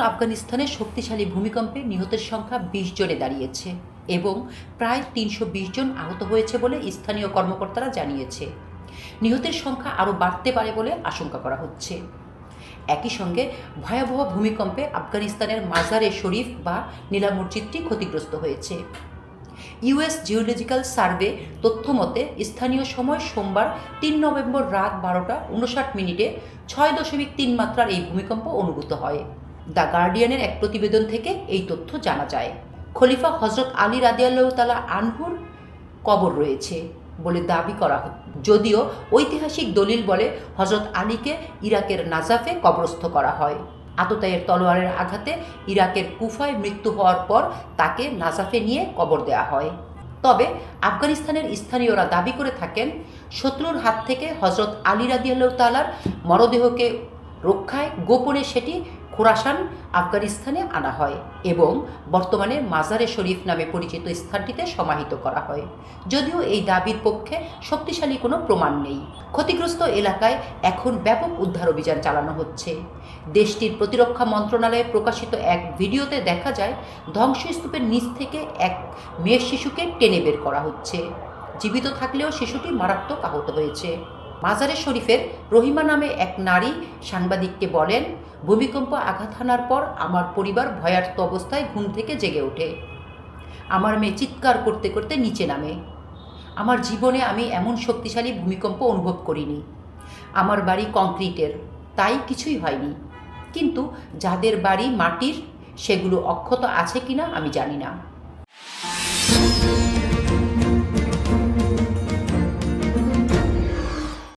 আফগানিস্তানের শক্তিশালী ভূমিকম্পে নিহতের সংখ্যা বিশ জনে দাঁড়িয়েছে এবং প্রায় তিনশো বিশ জন আহত হয়েছে বলে স্থানীয় কর্মকর্তারা জানিয়েছে। নিহতের সংখ্যা আরও বাড়তে পারে বলে আশঙ্কা করা হচ্ছে। একই সঙ্গে ভয়াবহ ভূমিকম্পে আফগানিস্তানের মাজারে শরীফ বা নীলা মসজিদটি ক্ষতিগ্রস্ত হয়েছে। ইউএস জিওলজিক্যাল সার্ভে তথ্য মতে, স্থানীয় সময় সোমবার তিন নভেম্বর রাত বারোটা উনষাট মিনিটে ছয় দশমিক তিন মাত্রার এই ভূমিকম্প অনুভূত হয়। দ্য গার্ডিয়ানের এক প্রতিবেদন থেকে এই তথ্য জানা যায়। খলিফা হজরত আলী রাদিয়াল্লাহ তালা আনহুর কবর রয়েছে বলে দাবি করা যদিও ঐতিহাসিক দলিল বলে হজরত আলীকে ইরাকের নাজাফে কবরস্থ করা হয়। আততায়ের তলোয়ারের আঘাতে ইরাকের কুফায় মৃত্যু হওয়ার পর তাকে নাজাফে নিয়ে কবর দেওয়া হয়। তবে আফগানিস্তানের স্থানীয়রা দাবি করে থাকেন, শত্রুর হাত থেকে হজরত আলী রাদিয়াল্লাহ তালার মরদেহকে রক্ষায় গোপনে সেটি খোরাসান আফগানিস্তানে আনা হয় এবং বর্তমানে মাজারে শরীফ নামে পরিচিত স্থানটিতে সমাহিত করা হয়। যদিও এই দাবির পক্ষে শক্তিশালী কোনো প্রমাণ নেই। ক্ষতিগ্রস্ত এলাকায় এখন ব্যাপক উদ্ধার অভিযান চালানো হচ্ছে। দেশটির প্রতিরক্ষা মন্ত্রণালয়ে প্রকাশিত এক ভিডিওতে দেখা যায়, ধ্বংসস্তূপের নিচ থেকে এক মেয়ের শিশুকে টেনে বের করা হচ্ছে। জীবিত থাকলেও শিশুটি মারাত্মক আহত হয়েছে। মাজারে শরীফের রহিমা নামে এক নারী সাংবাদিককে বলেন, ভূমিকম্প আঘাত হানার পর আমার পরিবার ভয়ার্ত অবস্থায় ঘুম থেকে জেগে ওঠে। আমার মেয়ে চিৎকার করতে করতে নিচে নামে। আমার জীবনে আমি এমন শক্তিশালী ভূমিকম্প অনুভব করিনি। আমার বাড়ি কংক্রিটের, তাই কিছুই হয়নি। কিন্তু যাদের বাড়ি মাটির, সেগুলো অক্ষত আছে কিনা আমি জানি না।